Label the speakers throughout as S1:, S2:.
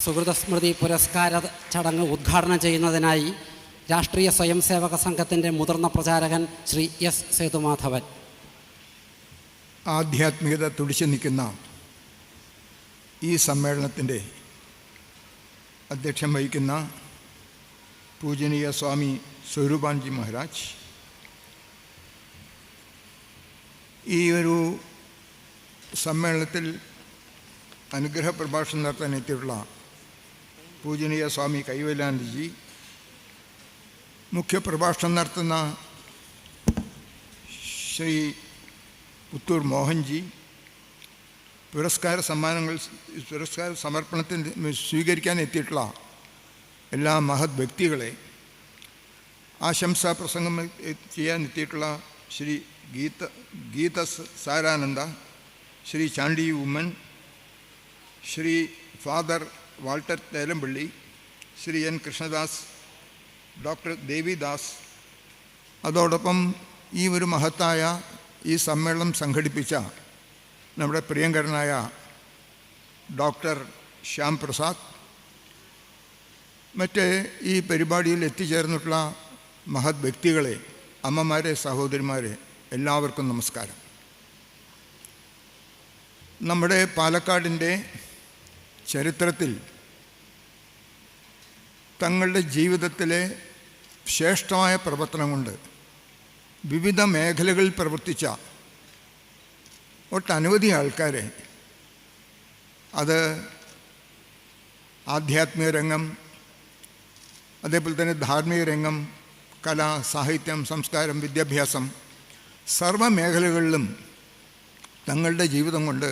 S1: സുഹൃതസ്മൃതി പുരസ്കാര ചടങ്ങ് ഉദ്ഘാടനം ചെയ്യുന്നതിനായി രാഷ്ട്രീയ സ്വയം സേവക സംഘത്തിന്റെ മുതിർന്ന പ്രചാരകൻ ശ്രീ എസ് സേതുമാധവൻ.
S2: ആധ്യാത്മികത തുടിച്ചു നിൽക്കുന്ന ഈ സമ്മേളനത്തിന്റെ അധ്യക്ഷം വഹിക്കുന്ന പൂജനീയ സ്വാമി സ്വരൂപാൻജി മഹാരാജ് ഈ ഒരു സമ്മേളനത്തിൽ അനുഗ്രഹ പ്രഭാഷണം നടത്താൻ എത്തിയിട്ടുള്ള പൂജനീയ സ്വാമി കൈവലാനന്ദജി മുഖ്യപ്രഭാഷണം നടത്തുന്ന ശ്രീ പുത്തൂർ മോഹൻജി പുരസ്കാര സമ്മാനങ്ങൾ പുരസ്കാര സമർപ്പണത്തിന് സ്വീകരിക്കാൻ എത്തിയിട്ടുള്ള എല്ലാ മഹത് വ്യക്തികളെ ആശംസാ പ്രസംഗം ചെയ്യാൻ എത്തിയിട്ടുള്ള Shri Geetha Geetha Sarananda Shri Chandy Oommen Shri father Walter Thelampally Shri N Krishnadas doctor Devidas അതോടൊപ്പം ഈ ഒരു മഹത്തായ ഈ സമ്മേളനം സംഘടിപ്പിച്ച നമ്മുടെ പ്രിയങ്കരനായ ഡോക്ടർ ശ്യാം പ്രസാദ് മറ്റ് ഈ പരിപാടിയിൽ എത്തിച്ചേർന്നിട്ടുള്ള മഹത് വ്യക്തികളെ അമ്മമാരെ സഹോദരിമാരെ എല്ലാവർക്കും നമസ്കാരം. നമ്മുടെ പാലക്കാടിന്റെ ചരിത്രത്തിൽ തങ്ങളുടെ ജീവിതത്തിലെ ശ്രേഷ്ഠമായ പ്രവർത്തനം കൊണ്ട് വിവിധ മേഖലകളിൽ പ്രവർത്തിച്ച ഒട്ടനവധി ആൾക്കാരെ. അത് ആധ്യാത്മിക രംഗം അതേപോലെ തന്നെ ധാർമ്മിക രംഗം കല സാഹിത്യം സംസ്കാരം വിദ്യാഭ്യാസം സർവ മേഖലകളിലും തങ്ങളുടെ ജീവിതം കൊണ്ട്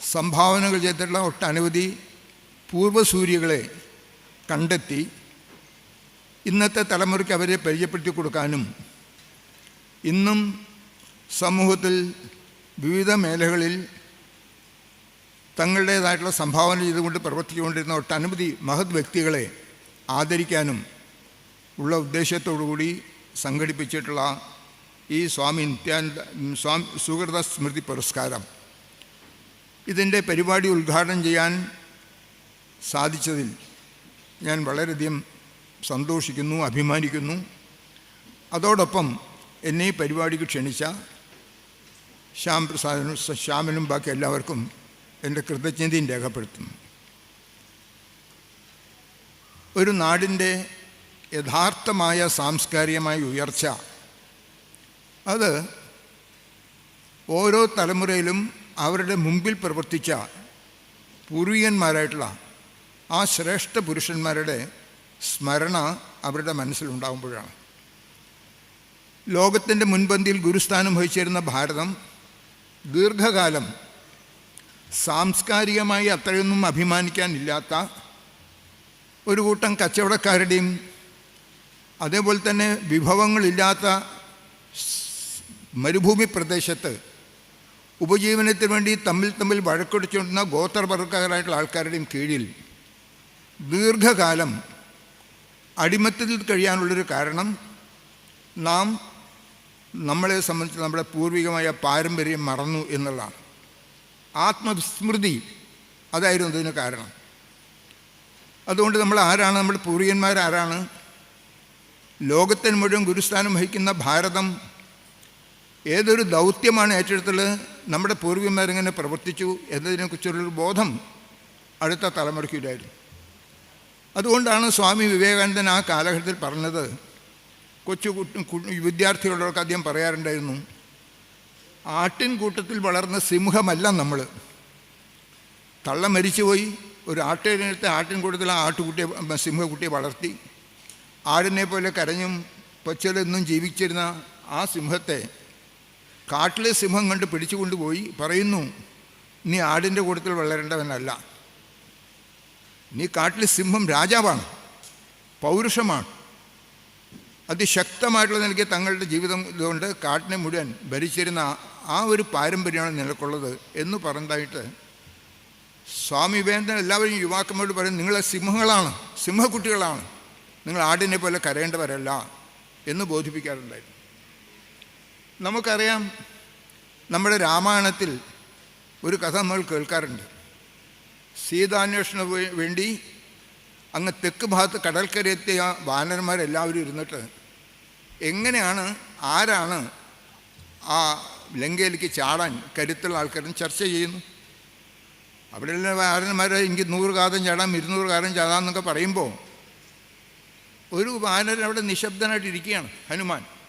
S2: സംഭാവനകൾ ചെയ്തിട്ടുള്ള ഒട്ടനവധി പൂർവസൂര്യകളെ കണ്ടെത്തി ഇന്നത്തെ തലമുറയ്ക്ക് അവരെ പരിചയപ്പെടുത്തി കൊടുക്കാനും ഇന്നും സമൂഹത്തിൽ വിവിധ മേഖലകളിൽ തങ്ങളുടേതായിട്ടുള്ള സംഭാവന ചെയ്തുകൊണ്ട് പ്രവർത്തിച്ചുകൊണ്ടിരുന്ന ഒട്ടനവധി മഹത് വ്യക്തികളെ ആദരിക്കാനും ഉള്ള ഉദ്ദേശത്തോടുകൂടി സംഘടിപ്പിച്ചിട്ടുള്ള ഈ സ്വാമി നിത്യാനന്ദ സ്വാമി സുഹൃത സ്മൃതി പുരസ്കാരം. ഇതിന്റെ പരിപാടി ഉദ്ഘാടനം ചെയ്യാൻ സാധിച്ചതിൽ ഞാൻ വളരെയധികം സന്തോഷിക്കുന്നു അഭിമാനിക്കുന്നു. അതോടൊപ്പം എന്നെ ഈ പരിപാടിക്ക് ക്ഷണിച്ച ശ്യാം പ്രസാദിനും ശ്യാമിനും ബാക്കി എല്ലാവർക്കും എന്റെ കൃതജ്ഞതയും രേഖപ്പെടുത്തുന്നു. ഒരു നാടിന്റെ യഥാർത്ഥമായ സാംസ്കാരികമായ ഉയർച്ച അത് ഓരോ തലമുറയിലും അവരുടെ മുമ്പിൽ പ്രവർത്തിച്ച പൂർവികന്മാരായിട്ടുള്ള ആ ശ്രേഷ്ഠ പുരുഷന്മാരുടെ സ്മരണ അവരുടെ മനസ്സിലുണ്ടാകുമ്പോഴാണ് ലോകത്തിന്റെ മുൻപന്തിയിൽ ഗുരുസ്ഥാനം വഹിച്ചിരുന്ന ഭാരതം ദീർഘകാലം സാംസ്കാരികമായി അത്രയൊന്നും അഭിമാനിക്കാനില്ലാത്ത ഒരു കൂട്ടം കച്ചവടക്കാരുടെയും അതേപോലെ തന്നെ വിഭവങ്ങളില്ലാത്ത മരുഭൂമി പ്രദേശത്ത് ഉപജീവനത്തിന് വേണ്ടി തമ്മിൽ തമ്മിൽ വഴക്കൊടിച്ചുകൊണ്ടിരുന്ന ഗോത്രവർഗക്കാരായിട്ടുള്ള ആൾക്കാരുടെയും കീഴിൽ ദീർഘകാലം അടിമത്തത്തിൽ കഴിയാനുള്ളൊരു കാരണം നാം നമ്മളെ സംബന്ധിച്ച് നമ്മുടെ പൂർവികമായ പാരമ്പര്യം മറന്നു എന്നുള്ളതാണ്. ആത്മവിസ്മൃതി അതായിരുന്നു ഇതിന് കാരണം. അതുകൊണ്ട് നമ്മൾ ആരാണ്? നമ്മുടെ പൂർവികന്മാരാരാണ് ലോകത്തിന് മുഴുവൻ ഗുരുസ്ഥാനം വഹിക്കുന്ന ഭാരതം ഏതൊരു ദൗത്യമാണ് ഏറ്റെടുത്തുള്ളത് നമ്മുടെ പൂർവികന്മാരിങ്ങനെ പ്രവർത്തിച്ചു എന്നതിനെക്കുറിച്ചുള്ളൊരു ബോധം അടുത്ത തലമുറയ്ക്കില്ലായിരുന്നു. അതുകൊണ്ടാണ് സ്വാമി വിവേകാനന്ദൻ ആ കാലഘട്ടത്തിൽ പറഞ്ഞത് കൊച്ചു വിദ്യാർത്ഥികളോടൊക്കെ അദ്ദേഹം പറയാറുണ്ടായിരുന്നു ആട്ടിൻകൂട്ടത്തിൽ വളർന്ന സിംഹമല്ല നമ്മൾ തള്ള മരിച്ചുപോയി ഒരു ആട്ടിനടുത്ത് ആട്ടിൻകൂട്ടത്തിൽ ആ ആട്ടുകുട്ടിയെ സിംഹക്കുട്ടിയെ വളർത്തി ആടിനെ പോലെ കരഞ്ഞും പച്ചലെന്നും ജീവിച്ചിരുന്ന ആ സിംഹത്തെ കാട്ടിലെ സിംഹം കണ്ട് പിടിച്ചുകൊണ്ടുപോയി പറയുന്നു നീ ആടിന്റെ കൂട്ടത്തിൽ വളരേണ്ടവനല്ല. നീ കാട്ടിലെ സിംഹം രാജാവാണ് പൗരുഷമാണ്. അതിശക്തമായിട്ടുള്ള നിലയ്ക്ക് തങ്ങളുടെ ജീവിതം ഇതുകൊണ്ട് കാട്ടിനെ മുഴുവൻ ഭരിച്ചിരുന്ന ആ ഒരു പാരമ്പര്യമാണ് നിലക്കുള്ളത് എന്ന് പറഞ്ഞതായിട്ട് സ്വാമി വിവേകൻ എല്ലാവരും യുവാക്കന്മാരോട് പറയും നിങ്ങളെ സിംഹങ്ങളാണ് സിംഹക്കുട്ടികളാണ്. നിങ്ങൾ ആടിനെ പോലെ കരയേണ്ടവരല്ല എന്ന് ബോധിപ്പിക്കാറുണ്ടായിരുന്നു. നമുക്കറിയാം നമ്മുടെ രാമായണത്തിൽ ഒരു കഥ നമ്മൾ കേൾക്കാറുണ്ട്. സീതാന്വേഷണ വേണ്ടി അങ്ങ് തെക്ക് ഭാഗത്ത് കടൽക്കരയെത്തിയ വാനന്മാരെല്ലാവരും ഇരുന്നിട്ട് എങ്ങനെയാണ് ആരാണ് ആ ലങ്കയിലേക്ക് ചാടാൻ കരുത്തുള്ള ആൾക്കാരും ചർച്ച ചെയ്യുന്നു. അവിടെയുള്ള വാനന്മാരെ എനിക്ക് നൂറ് കാതം ചാടാം ഇരുന്നൂറ് കാതം ചാടാം എന്നൊക്കെ പറയുമ്പോൾ ഒരു വാനരൻ അവിടെ നിശബ്ദനായിട്ടിരിക്കുകയാണ് ഹനുമാൻ.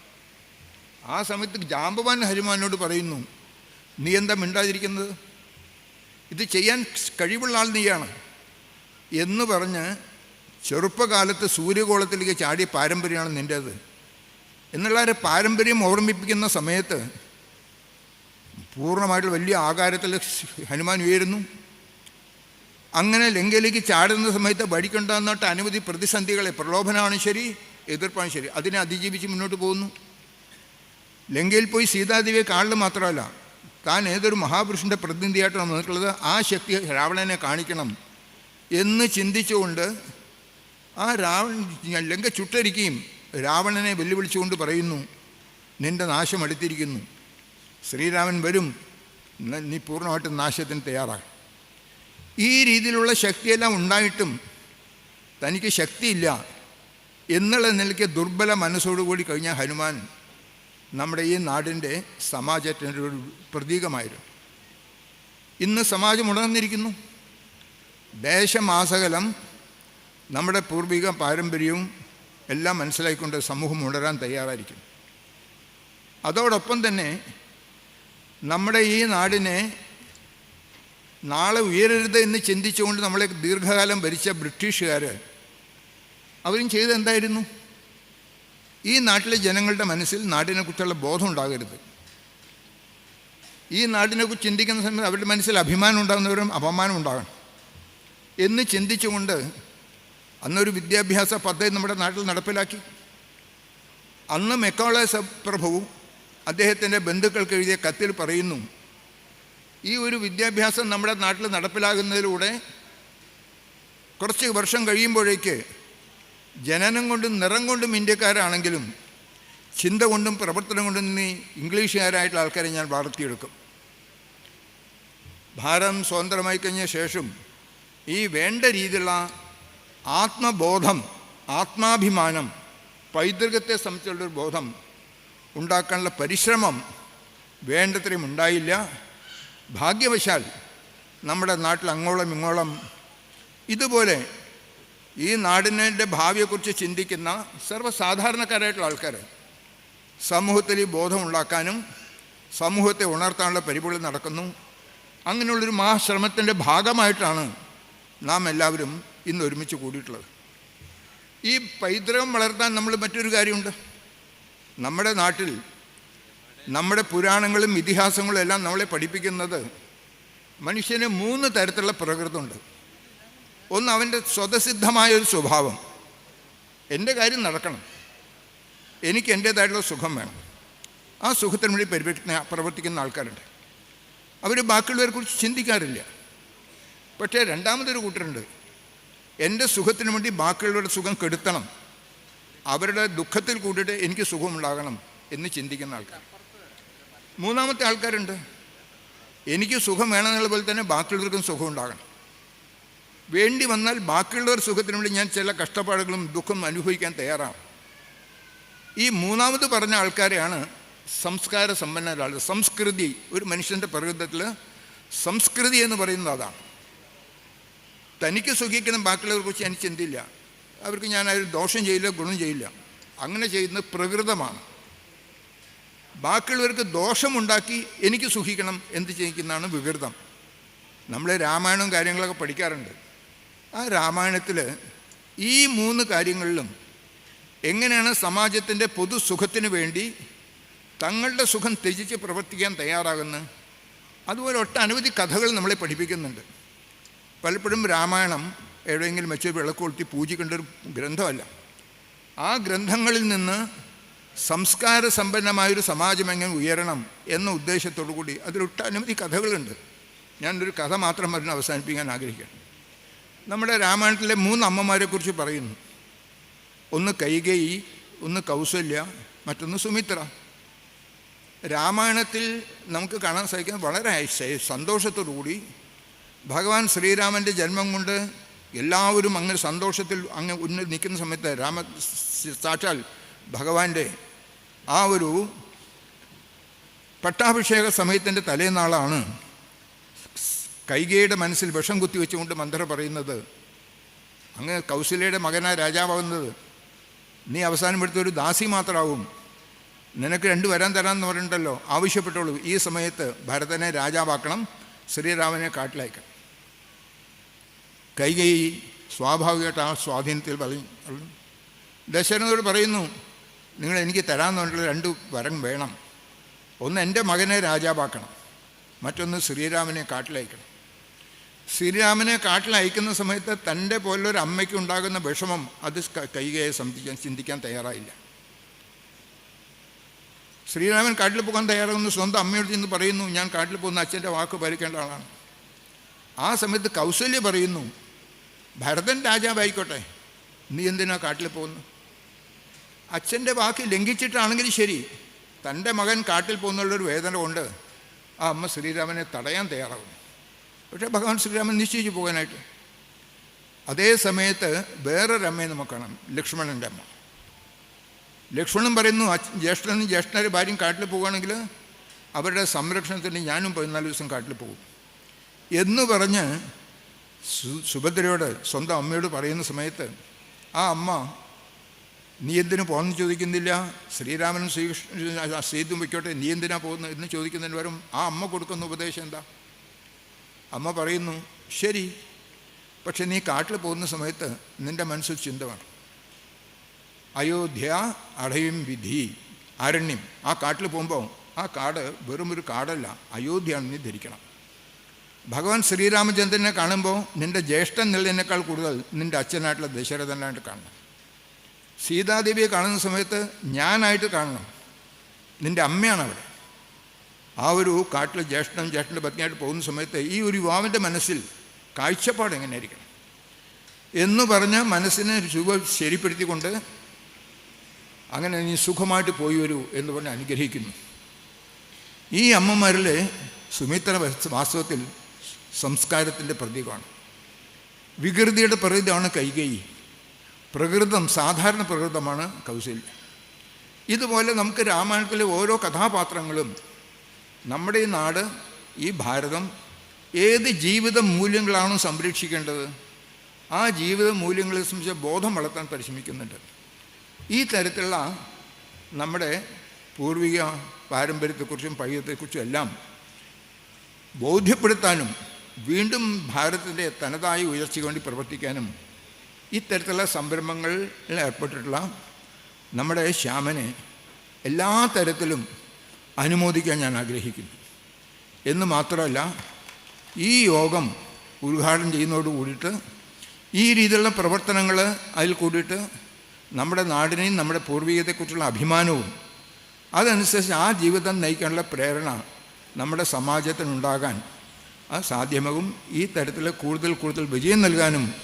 S2: ആ സമയത്ത് ജാമ്പവാൻ ഹനുമാനോട് പറയുന്നു നീ എന്താ മിണ്ടാതിരിക്കുന്നത്? ഇത് ചെയ്യാൻ കഴിവുള്ള ആൾ നീയാണ്. എന്ന് പറഞ്ഞ് ചെറുപ്പകാലത്ത് സൂര്യകോളത്തിലേക്ക് ചാടിയ പാരമ്പര്യമാണ് നിന്റേത്. എന്നുള്ള ഒരു പാരമ്പര്യം ഓർമ്മിപ്പിക്കുന്ന സമയത്ത് പൂർണമായിട്ട് വലിയ ആകാരത്തിൽ ഹനുമാൻ ഉയരുന്നു. അങ്ങനെ ലങ്കയിലേക്ക് ചാടുന്ന സമയത്ത് വഴിക്കുണ്ടാകുന്നിട്ട് അനവധി പ്രതിസന്ധികളെ പ്രലോഭനമാണ് ശരി എതിർപ്പാണ് ശരി അതിനെ അതിജീവിച്ച് മുന്നോട്ട് പോകുന്നു. ലങ്കയിൽ പോയി സീതാദേവിയെ കാണൽ മാത്രമല്ല താൻ ഏതൊരു മഹാപുരുഷന്റെ പ്രതിനിധിയായിട്ടാണ് നിൽക്കുന്നത് ആ ശക്തി രാവണനെ കാണിക്കണം എന്ന് ചിന്തിച്ചുകൊണ്ട് ആ രാവണ ലങ്ക ചുട്ടരിക്കുകയും രാവണനെ വെല്ലുവിളിച്ചുകൊണ്ട് പറയുന്നു നിന്റെ നാശം അടുത്തിരിക്കുന്നു. ശ്രീരാമൻ വരും. നീ പൂർണമായിട്ടും നാശത്തിന് തയ്യാറാകും ഈ രീതിയിലുള്ള ശക്തിയെല്ലാം ഉണ്ടായിട്ടും തനിക്ക് ശക്തിയില്ല എന്നുള്ള നിലയ്ക്ക് ദുർബല മനസ്സോടുകൂടി കഴിഞ്ഞ ഹനുമാൻ നമ്മുടെ ഈ നാടിന്റെ സമാജത്തിന്റെ ഒരു പ്രതീകമായിരുന്നു. ഇന്ന് സമാജം ഉണർന്നിരിക്കുന്നു. ദേശമാസകലം നമ്മുടെ പൂർവിക പാരമ്പര്യവും എല്ലാം മനസ്സിലാക്കിക്കൊണ്ട് സമൂഹം ഉണരാൻ തയ്യാറായിരിക്കും അതോടൊപ്പം തന്നെ നമ്മുടെ ഈ നാടിനെ നാളെ ഉയരരുത് എന്ന് ചിന്തിച്ചുകൊണ്ട് നമ്മളെ ദീർഘകാലം ഭരിച്ച ബ്രിട്ടീഷുകാർ അവരും ചെയ്തത് എന്തായിരുന്നു ഈ നാട്ടിലെ ജനങ്ങളുടെ മനസ്സിൽ നാടിനെക്കുറിച്ചുള്ള ബോധം ഉണ്ടാകരുത്. ഈ നാടിനെക്കുറിച്ച് ചിന്തിക്കുന്ന സമയത്ത് അവരുടെ മനസ്സിൽ അഭിമാനം ഉണ്ടാകുന്നവരും അപമാനം ഉണ്ടാകണം. എന്ന് ചിന്തിച്ചുകൊണ്ട് അന്നൊരു വിദ്യാഭ്യാസ പദ്ധതി നമ്മുടെ നാട്ടിൽ നടപ്പിലാക്കി. അന്ന് മെക്കോളെ പ്രഭു അദ്ദേഹത്തിന്റെ ബന്ധുക്കൾക്ക് എഴുതിയ കത്തിൽ പറയുന്നു ഈ ഒരു വിദ്യാഭ്യാസം നമ്മുടെ നാട്ടിൽ നടപ്പിലാകുന്നതിലൂടെ കുറച്ച് വർഷം കഴിയുമ്പോഴേക്ക് ജനനം കൊണ്ടും നിറം കൊണ്ടും ഇന്ത്യക്കാരാണെങ്കിലും ചിന്ത കൊണ്ടും പ്രവർത്തനം കൊണ്ടും നീ ഇംഗ്ലീഷുകാരായിട്ടുള്ള ആൾക്കാരെ ഞാൻ വളർത്തിയെടുക്കും. ഭാരതം സ്വതന്ത്രമായി കഴിഞ്ഞ ശേഷം ഈ വേണ്ട രീതിയിലുള്ള ആത്മബോധം ആത്മാഭിമാനം പൈതൃകത്തെ സംബന്ധിച്ചുള്ളൊരു ബോധം ഉണ്ടാക്കാനുള്ള പരിശ്രമം വേണ്ടത്രയും ഉണ്ടായില്ല. ഭാഗ്യവശാൽ നമ്മുടെ നാട്ടിൽ അങ്ങോളം ഇങ്ങോളം ഇതുപോലെ ഈ നാടിന്റെ ഭാവിയെക്കുറിച്ച് ചിന്തിക്കുന്ന സർവസാധാരണക്കാരായിട്ടുള്ള ആൾക്കാർ സമൂഹത്തിൽ ഈ ബോധമുണ്ടാക്കാനും സമൂഹത്തെ ഉണർത്താനുള്ള പരിപാടി നടക്കുന്നു. അങ്ങനെയുള്ളൊരു മഹാശ്രമത്തിന്റെ ഭാഗമായിട്ടാണ് നാം എല്ലാവരും ഇന്ന് ഒരുമിച്ച് കൂടിയിട്ടുള്ളത്. ഈ പൈതൃകം വളർത്താൻ നമ്മൾ മറ്റൊരു കാര്യമുണ്ട്. നമ്മുടെ നാട്ടിൽ നമ്മുടെ പുരാണങ്ങളും ഇതിഹാസങ്ങളും എല്ലാം നമ്മളെ പഠിപ്പിക്കുന്നത് മനുഷ്യന് മൂന്ന് തരത്തിലുള്ള പ്രകൃതമുണ്ട്. ഒന്ന് അവന്റെ സ്വതസിദ്ധമായ ഒരു സ്വഭാവം. എന്റെ കാര്യം നടക്കണം. എനിക്ക് എന്റേതായിട്ടുള്ള സുഖം വേണം. ആ സുഖത്തിന് വേണ്ടി പരിവർത്തിക്കുന്ന പ്രവർത്തിക്കുന്ന ആൾക്കാരുണ്ട്. അവർ ബാക്കിയുള്ളവരെ കുറിച്ച് ചിന്തിക്കാറില്ല. പക്ഷേ രണ്ടാമതൊരു കൂട്ടരുണ്ട്. എന്റെ സുഖത്തിന് വേണ്ടി ബാക്കിയുള്ളവരുടെ സുഖം കെടുത്തണം. അവരുടെ ദുഃഖത്തിൽ കൂടിയിട്ട് എനിക്ക് സുഖമുണ്ടാകണം എന്ന് ചിന്തിക്കുന്ന ആൾക്കാർ. മൂന്നാമത്തെ ആൾക്കാരുണ്ട്. എനിക്ക് സുഖം വേണമെന്നുള്ള പോലെ തന്നെ ബാക്കിയുള്ളവർക്കും സുഖം ഉണ്ടാകണം വേണ്ടി വന്നാൽ ബാക്കിയുള്ളവർ സുഖത്തിന് വേണ്ടി ഞാൻ ചില കഷ്ടപ്പാടുകളും ദുഃഖം അനുഭവിക്കാൻ തയ്യാറാണ്. ഈ മൂന്നാമത് പറഞ്ഞ ആൾക്കാരെയാണ് സംസ്കാര സമ്പന്നരാൾ സംസ്കൃതി ഒരു മനുഷ്യന്റെ പ്രകൃതത്തിൽ സംസ്കൃതി എന്ന് പറയുന്നത് അതാണ്. തനിക്ക് സുഖിക്കുന്ന ബാക്കിയുള്ളവരെ കുറിച്ച് എനിക്ക് ചിന്തയില്ല അവർക്ക് ഞാൻ അതിൽ ദോഷം ചെയ്യില്ല ഗുണം ചെയ്യില്ല. അങ്ങനെ ചെയ്യുന്നത് പ്രകൃതമാണ്. ബാക്കിയുള്ളവർക്ക് ദോഷമുണ്ടാക്കി എനിക്ക് സുഖിക്കണം എന്ത് ചെയ്യിക്കുന്നതാണ് വികൃതം. നമ്മൾ രാമായണവും കാര്യങ്ങളൊക്കെ പഠിക്കാറുണ്ട്. ആ രാമായണത്തിൽ ഈ മൂന്ന് കാര്യങ്ങളിലും എങ്ങനെയാണ് സമാജത്തിന്റെ പൊതു സുഖത്തിന് വേണ്ടി തങ്ങളുടെ സുഖം ത്യജിച്ച് പ്രവർത്തിക്കാൻ തയ്യാറാകുന്നത് അതുപോലെ ഒട്ടനവധി കഥകൾ നമ്മളെ പഠിപ്പിക്കുന്നുണ്ട്. പലപ്പോഴും രാമായണം എവിടെയെങ്കിലും വെച്ച് വിളക്കൊളുത്തി പൂജിക്കേണ്ട ഒരു ഗ്രന്ഥമല്ല. ആ ഗ്രന്ഥങ്ങളിൽ നിന്ന് സംസ്കാര സമ്പന്നമായൊരു സമാജം എങ്ങനെ ഉയരണം എന്ന ഉദ്ദേശത്തോടു കൂടി അതിലൊട്ടനവധി കഥകളുണ്ട്. ഞാനൊരു കഥ മാത്രം പറഞ്ഞ് അവസാനിപ്പിക്കാൻ ആഗ്രഹിക്കുകയാണ് നമ്മുടെ രാമായണത്തിലെ മൂന്ന് അമ്മമാരെക്കുറിച്ച് പറയുന്നു. ഒന്ന് കൈകേയി ഒന്ന് കൗസല്യ മറ്റൊന്ന് സുമിത്ര. രാമായണത്തിൽ നമുക്ക് കാണാൻ സാധിക്കുന്നത് വളരെ സന്തോഷത്തോടുകൂടി ഭഗവാൻ ശ്രീരാമന്റെ ജന്മം കൊണ്ട് എല്ലാവരും അങ്ങനെ സന്തോഷത്തിൽ അങ്ങ് ഉന്ന നിൽക്കുന്ന സമയത്ത് രാമ സാക്ഷാൽ ഭഗവാന്റെ ആ ഒരു പട്ടാഭിഷേക സമയത്തിന്റെ തലേനാളാണ് കൈകയുടെ മനസ്സിൽ വിഷം കുത്തിവെച്ചുകൊണ്ട് മന്ത്രം പറയുന്നത് അങ്ങ് കൗശലയുടെ മകനായ രാജാവാകുന്നത് നീ അവസാനം എടുത്ത ഒരു ദാസി മാത്രമാവും നിനക്ക് രണ്ട് വരാൻ തരാമെന്ന് പറഞ്ഞിട്ടല്ലോ ആവശ്യപ്പെട്ടുള്ളൂ ഈ സമയത്ത് ഭരതനെ രാജാവാക്കണം ശ്രീരാമനെ കാട്ടിലയക്കണം. കൈകൈ സ്വാഭാവികമായിട്ട് ആ സ്വാധീനത്തിൽ പറയും. ദശരഥനോട് പറയുന്നു നിങ്ങൾ എനിക്ക് തരാമെന്ന് പറഞ്ഞിട്ടുള്ള രണ്ട് വരം വേണം. ഒന്ന് എന്റെ മകനെ രാജാവാക്കണം മറ്റൊന്ന് ശ്രീരാമനെ കാട്ടിലയക്കണം. ശ്രീരാമനെ കാട്ടിൽ അയക്കുന്ന സമയത്ത് തന്റെ പോലൊരു അമ്മയ്ക്ക് ഉണ്ടാകുന്ന വിഷമം അത് കൈകയെ സംബന്ധിക്കാൻ ചിന്തിക്കാൻ തയ്യാറായില്ല. ശ്രീരാമൻ കാട്ടിൽ പോകാൻ തയ്യാറാകുന്ന സ്വന്തം അമ്മയോട് ചെന്ന് പറയുന്നു ഞാൻ കാട്ടിൽ പോകുന്ന അച്ഛന്റെ വാക്ക് പാലിക്കേണ്ട ആളാണ്. ആ സമയത്ത് കൗസല്യ പറയുന്നു ഭരതൻ രാജാവായിക്കോട്ടെ നീ എന്തിനാ കാട്ടിൽ പോകുന്നു? അച്ഛന്റെ വാക്ക് ലംഘിച്ചിട്ടാണെങ്കിൽ ശരി തന്റെ മകൻ കാട്ടിൽ പോകുന്നുള്ളൊരു വേദന കൊണ്ട് ആ അമ്മ ശ്രീരാമനെ തടയാൻ തയ്യാറാകുന്നു പക്ഷേ ഭഗവാൻ ശ്രീരാമൻ നിശ്ചയിച്ചു പോകാനായിട്ട്. അതേ സമയത്ത് വേറൊരമ്മയെ നമുക്ക് കാണാം ലക്ഷ്മണന്റെ അമ്മ. ലക്ഷ്മണൻ പറയുന്നു ജ്യേഷ്ഠനും ജ്യേഷ്ഠന്റെ ഭാര്യയും കാട്ടിൽ പോവുകയാണെങ്കിൽ അവരുടെ സംരക്ഷണത്തിന് ഞാനും പതിനാല് ദിവസം കാട്ടിൽ പോകും. എന്ന് പറഞ്ഞ് സുഭദ്രയോട് സ്വന്തം അമ്മയോട് പറയുന്ന സമയത്ത് ആ അമ്മ നീ എന്തിനു പോകുന്നു ചോദിക്കുന്നില്ല? ശ്രീരാമനും ശ്രീകൃഷ്ണ ശ്രീതും വയ്ക്കോട്ടെ നീ എന്തിനാ പോകുന്നത്? എന്ന് ചോദിക്കുന്നതിന് വരും ആ അമ്മ കൊടുക്കുന്ന ഉപദേശം എന്താ? അമ്മ പറയുന്നു ശരി പക്ഷെ നീ കാട്ടിൽ പോകുന്ന സമയത്ത് നിന്റെ മനസ്സിൽ ചിന്ത വേണം. അയോധ്യ അടയും വിധി അരണ്യം ആ കാട്ടിൽ പോകുമ്പോൾ ആ കാട് വെറും ഒരു കാടല്ല അയോധ്യയാണെന്ന് നീ ധരിക്കണം. ഭഗവാൻ ശ്രീരാമചന്ദ്രനെ കാണുമ്പോൾ നിന്റെ ജ്യേഷ്ഠൻ നിലതിനേക്കാൾ കൂടുതൽ നിന്റെ അച്ഛനായിട്ടുള്ള ദശരഥനായിട്ട് കാണണം. സീതാദേവിയെ കാണുന്ന സമയത്ത് ഞാനായിട്ട് കാണണം. നിന്റെ അമ്മയാണ് അവിടെ. ആ ഒരു കാട്ടിൽ ജ്യേഷ്ഠനും ജ്യേഷ്ഠന്റെ പത്നിയായിട്ട് പോകുന്ന സമയത്ത് ഈ ഒരു യുവാവിന്റെ മനസ്സിൽ കാഴ്ചപ്പാട് എങ്ങനെയായിരിക്കണം? എന്ന് പറഞ്ഞ് മനസ്സിനെ ശുഭ ശരിപ്പെടുത്തിക്കൊണ്ട് അങ്ങനെ നീ സുഖമായിട്ട് പോയി വരൂ എന്ന് പറഞ്ഞ് അനുഗ്രഹിക്കുന്നു. ഈ അമ്മമാരിൽ സുമിത്ര വാസ്തവത്തിൽ സംസ്കാരത്തിന്റെ പ്രതീകമാണ്. വികൃതിയുടെ പ്രകൃതമാണ് കൈകൈ പ്രകൃതം സാധാരണ പ്രകൃതമാണ് കൗശല്യം. ഇതുപോലെ നമുക്ക് രാമായണത്തിലെ ഓരോ കഥാപാത്രങ്ങളും നമ്മുടെ ഈ നാട് ഈ ഭാരതം ഏത് ജീവിത മൂല്യങ്ങളാണോ സംരക്ഷിക്കേണ്ടത് ആ ജീവിത മൂല്യങ്ങളെ സംബന്ധിച്ച് ബോധം വളർത്താൻ പരിശ്രമിക്കുന്നുണ്ട്. ഈ തരത്തിലുള്ള നമ്മുടെ പൂർവിക പാരമ്പര്യത്തെക്കുറിച്ചും പൈതൃകത്തെക്കുറിച്ചും എല്ലാം ബോധ്യപ്പെടുത്താനും വീണ്ടും ഭാരതത്തിന്റെ തനതായ ഉയർച്ചയ്ക്ക് വേണ്ടി പ്രവർത്തിക്കാനും ഇത്തരത്തിലുള്ള സംരംഭങ്ങളിൽ ഏർപ്പെട്ടിട്ടുള്ള നമ്മുടെ ശ്യാമനെ എല്ലാ തരത്തിലും അനുമോദിക്കാൻ ഞാൻ ആഗ്രഹിക്കുന്നു. എന്ന് മാത്രമല്ല ഈ യോഗം ഉദ്ഘാടനം ചെയ്യുന്നതോട് കൂടിയിട്ട് ഈ രീതിയിലുള്ള പ്രവർത്തനങ്ങൾ അതിൽ കൂടിയിട്ട് നമ്മുടെ നാടിനെയും നമ്മുടെ പൂർവികതയെക്കുറിച്ചുള്ള അഭിമാനവും അതനുസരിച്ച് ആ ജീവിതം നയിക്കാനുള്ള പ്രേരണ നമ്മുടെ സമാജത്തിനുണ്ടാകാൻ അത് സാധ്യമാകും. ഈ തരത്തിൽ കൂടുതൽ കൂടുതൽ വിജയം നൽകാനും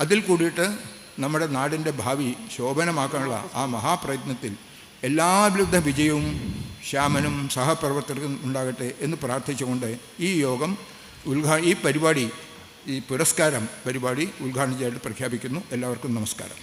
S2: അതിൽ കൂടിയിട്ട് നമ്മുടെ നാടിന്റെ ഭാവി ശോഭനമാക്കാനുള്ള ആ മഹാപ്രയത്നത്തിൽ എല്ലാവിധ വിജയവും ശ്യാമനും സഹപ്രവർത്തകർക്കും ഉണ്ടാകട്ടെ എന്ന് പ്രാർത്ഥിച്ചുകൊണ്ട് ഈ യോഗം ഉദ്ഘാ ഈ പരിപാടി ഈ പുരസ്കാരം പരിപാടി ഉദ്ഘാടനം ചെയ്തിട്ട് പ്രഖ്യാപിക്കുന്നു. എല്ലാവർക്കും നമസ്കാരം.